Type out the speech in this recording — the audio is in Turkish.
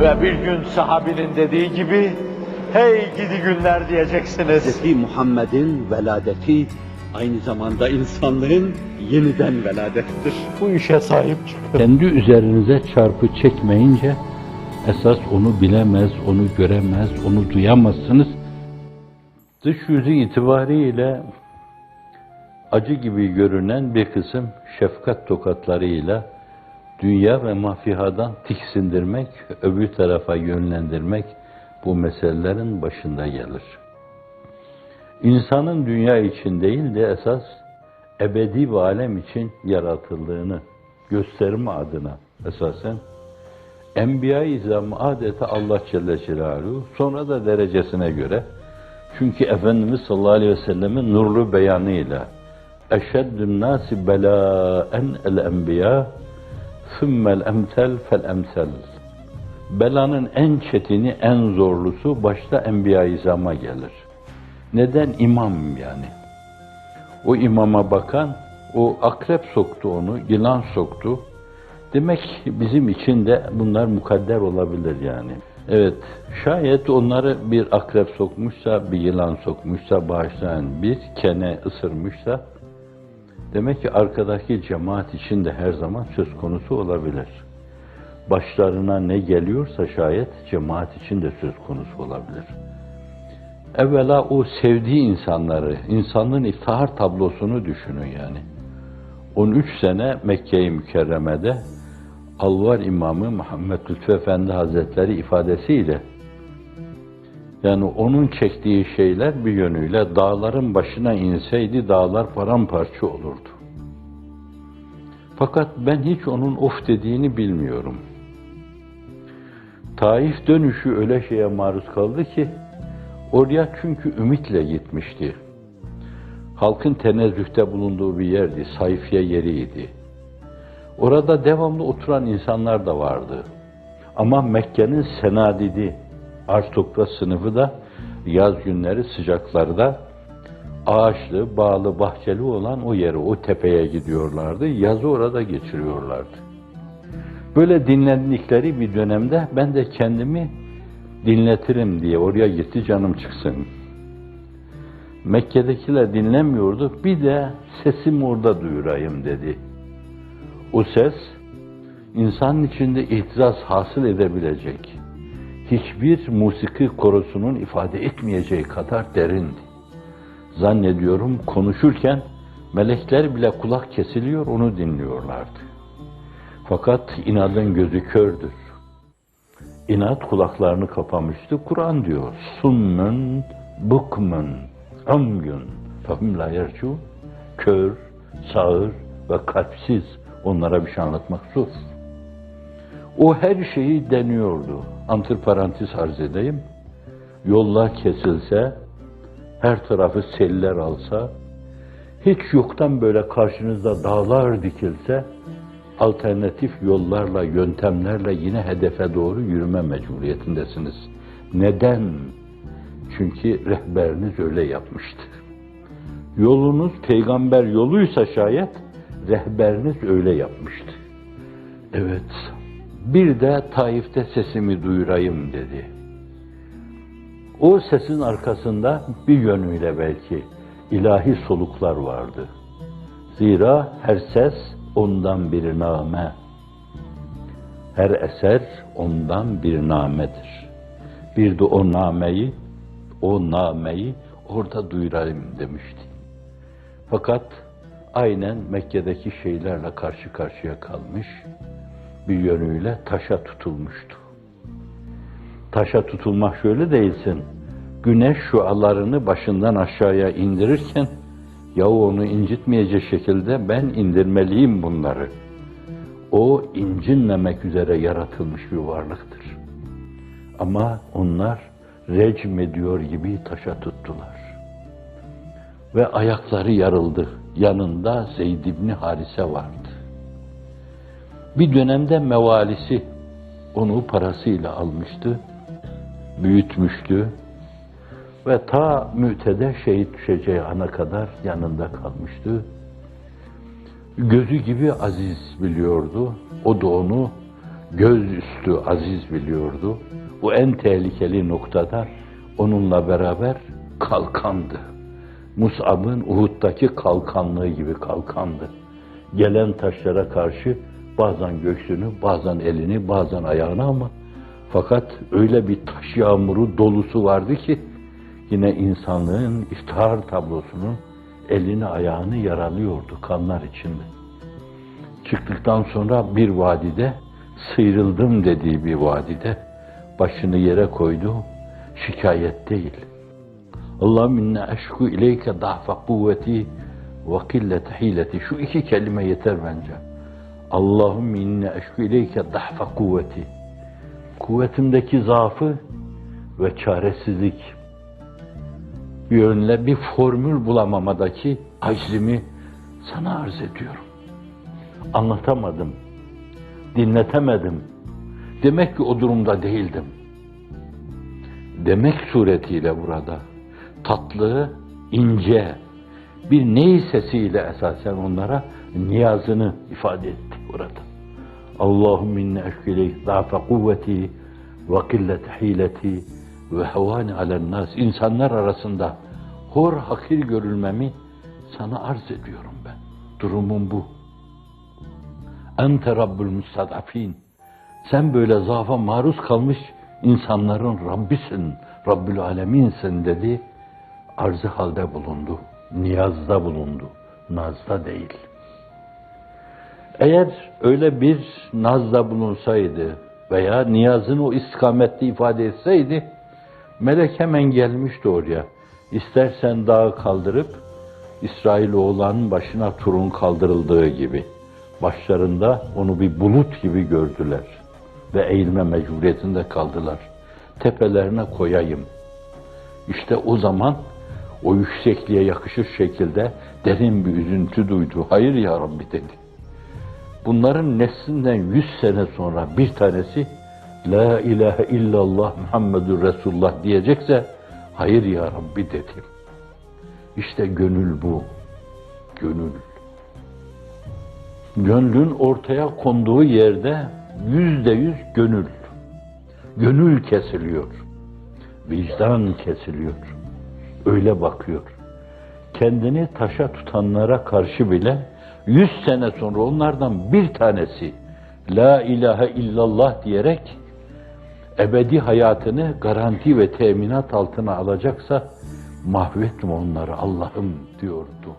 Ve bir gün sahabinin dediği gibi, hey gidi günler diyeceksiniz. Hz. Muhammed'in veladeti aynı zamanda insanlığın yeniden veladettir. Bu işe sahip çıkın. Kendi üzerinize çarpı çekmeyince esas onu bilemez, onu göremez, onu duyamazsınız. Dış yüzü itibariyle acı gibi görünen bir kısım şefkat tokatlarıyla dünya ve mafihadan tiksindirmek, öbür tarafa yönlendirmek bu meselelerin başında gelir. İnsanın dünya için değil de esas ebedi bir alem için yaratıldığını gösterme adına esasen Enbiya-i İzam adeta Allah Celle Celaluhu sonra da derecesine göre çünkü Efendimiz sallallahu aleyhi ve sellemin nurlu beyanıyla eşeddün nasi belâen el enbiya sümmel emsel fel emsel belanın en çetini, en zorlusu başta Enbiya-i İzam'a gelir. Neden? imam yani. O imama bakan, o akrep soktu onu, yılan soktu. Demek bizim için de bunlar mukadder olabilir yani. Evet, şayet onları bir akrep sokmuşsa, bir yılan sokmuşsa, bağışlayan bir kene ısırmışsa, demek ki arkadaki cemaat için de her zaman söz konusu olabilir. Başlarına ne geliyorsa şayet cemaat için de söz konusu olabilir. Evvela o sevdiği insanları, insanlığın iftihar tablosunu düşünün yani. 13 sene Mekke-i Mükerreme'de Alvar İmamı Muhammed Lütfü Efendi Hazretleri ifadesiyle yani onun çektiği şeyler bir yönüyle dağların başına inseydi dağlar paramparça olurdu. Fakat ben hiç onun of dediğini bilmiyorum. Taif dönüşü öyle şeye maruz kaldı ki oraya çünkü ümitle gitmişti. Halkın tenezzühte bulunduğu bir yerdi, sayfiye yeriydi. Orada devamlı oturan insanlar da vardı. Ama Mekke'nin senadidi, aristokrat sınıfı da yaz günleri sıcaklarda ağaçlı, bağlı, bahçeli olan o yere, o tepeye gidiyorlardı. Yazı orada geçiriyorlardı. Böyle dinlendikleri bir dönemde ben de kendimi dinletirim diye oraya gitti canım çıksın. Mekke'dekiler dinlemiyordu. Bir de sesimi orada duyurayım dedi. O ses insanın içinde itiraz hasıl edebilecek hiçbir musiki korosunun ifade etmeyeceği kadar derindi. Zannediyorum konuşurken melekler bile kulak kesiliyor onu dinliyorlardı. Fakat inadın gözü kördür. İnat kulaklarını kapamıştı. Kur'an diyor. Summun, bukmun, umyun, fahum la. Kör, sağır ve kalpsiz. Onlara bir şey anlatmak zor. O her şeyi deniyordu. Antiparantez arz edeyim. Yollar kesilse, her tarafı seller alsa, hiç yoktan böyle karşınızda dağlar dikilse, alternatif yollarla, yöntemlerle yine hedefe doğru yürüme mecburiyetindesiniz. Neden? Çünkü rehberiniz öyle yapmıştı. Yolunuz peygamber yoluysa şayet, rehberiniz öyle yapmıştı. Evet, bir de Taif'te sesimi duyurayım dedi. O sesin arkasında bir yönüyle belki ilahi soluklar vardı. Zira her ses ondan bir name. Her eser ondan bir namedir. Bir de o nameyi, o nameyi orada duyurayım demişti. Fakat aynen Mekke'deki şeylerle karşı karşıya kalmış, bir yönüyle taşa tutulmuştu. Taşa tutulmak şöyle değilsin, güneş şualarını başından aşağıya indirirken, yahu onu incitmeyecek şekilde ben indirmeliyim bunları. O incinmemek üzere yaratılmış bir varlıktır. Ama onlar recm ediyor gibi taşa tuttular. Ve ayakları yarıldı. Yanında Zeyd İbni Harise vardı. Bir dönemde mevalisi onu parasıyla almıştı, büyütmüştü ve ta mütede şehit düşeceği ana kadar yanında kalmıştı. Gözü gibi aziz biliyordu. O da onu göz üstü aziz biliyordu. Bu en tehlikeli noktada onunla beraber kalkandı. Mus'ab'ın Uhud'daki kalkanlığı gibi kalkandı. Gelen taşlara karşı bazen göğsünü, bazen elini, bazen ayağını ama fakat öyle bir taş yağmuru dolusu vardı ki yine insanlığın iftihar tablosunun elini ayağını yaralıyordu kanlar içinde. Çıktıktan sonra bir vadide sıyrıldım dediği bir vadide başını yere koydu. Şikayet değil. Allahümme inne eşku ileyke da'fe kuvveti ve killete hileti. Şu iki kelime yeter bence. Allahümme inne eşku ileyke da'fe kuvveti. Kuvvetimdeki zaafı ve çaresizlik yönle bir formül bulamamadaki aczimi sana arz ediyorum. Anlatamadım, dinletemedim. Demek ki o durumda değildim. Demek suretiyle burada tatlı, ince bir ney sesiyle esasen onlara niyazını ifade etti burada. Allahümme inne eşkileyk zâfe kuvveti ve killete hileti ve hevâni alen nas. İnsanlar arasında hor hakir görülmemi sana arz ediyorum ben. Durumum bu. Ente Rabbül Müstadafin. Sen böyle zaafa maruz kalmış insanların Rabbisin, Rabbül Aleminsin dedi. Arzı halde bulundu, niyazda bulundu, nazda değil. Eğer öyle bir nazda bulunsaydı veya niyazını o istikamette ifade etseydi, melek hemen gelmişti oraya. İstersen dağı kaldırıp, İsrailoğlanın başına turun kaldırıldığı gibi. Başlarında onu bir bulut gibi gördüler ve eğilme mecburiyetinde kaldılar. Tepelerine koyayım. İşte o zaman o yüksekliğe yakışır şekilde derin bir üzüntü duydu. Hayır ya Rabbi dedi. Bunların neslinden yüz sene sonra bir tanesi La ilahe illallah Muhammedur Resulullah diyecekse hayır ya Rabbi dedim. İşte gönül bu. Gönül. Gönlün ortaya konduğu yerde yüzde yüz gönül. Gönül kesiliyor. Vicdan kesiliyor. Öyle bakıyor. Kendini taşa tutanlara karşı bile yüz sene sonra onlardan bir tanesi La ilahe illallah diyerek ebedi hayatını garanti ve teminat altına alacaksa mahvetme onları Allah'ım diyordu.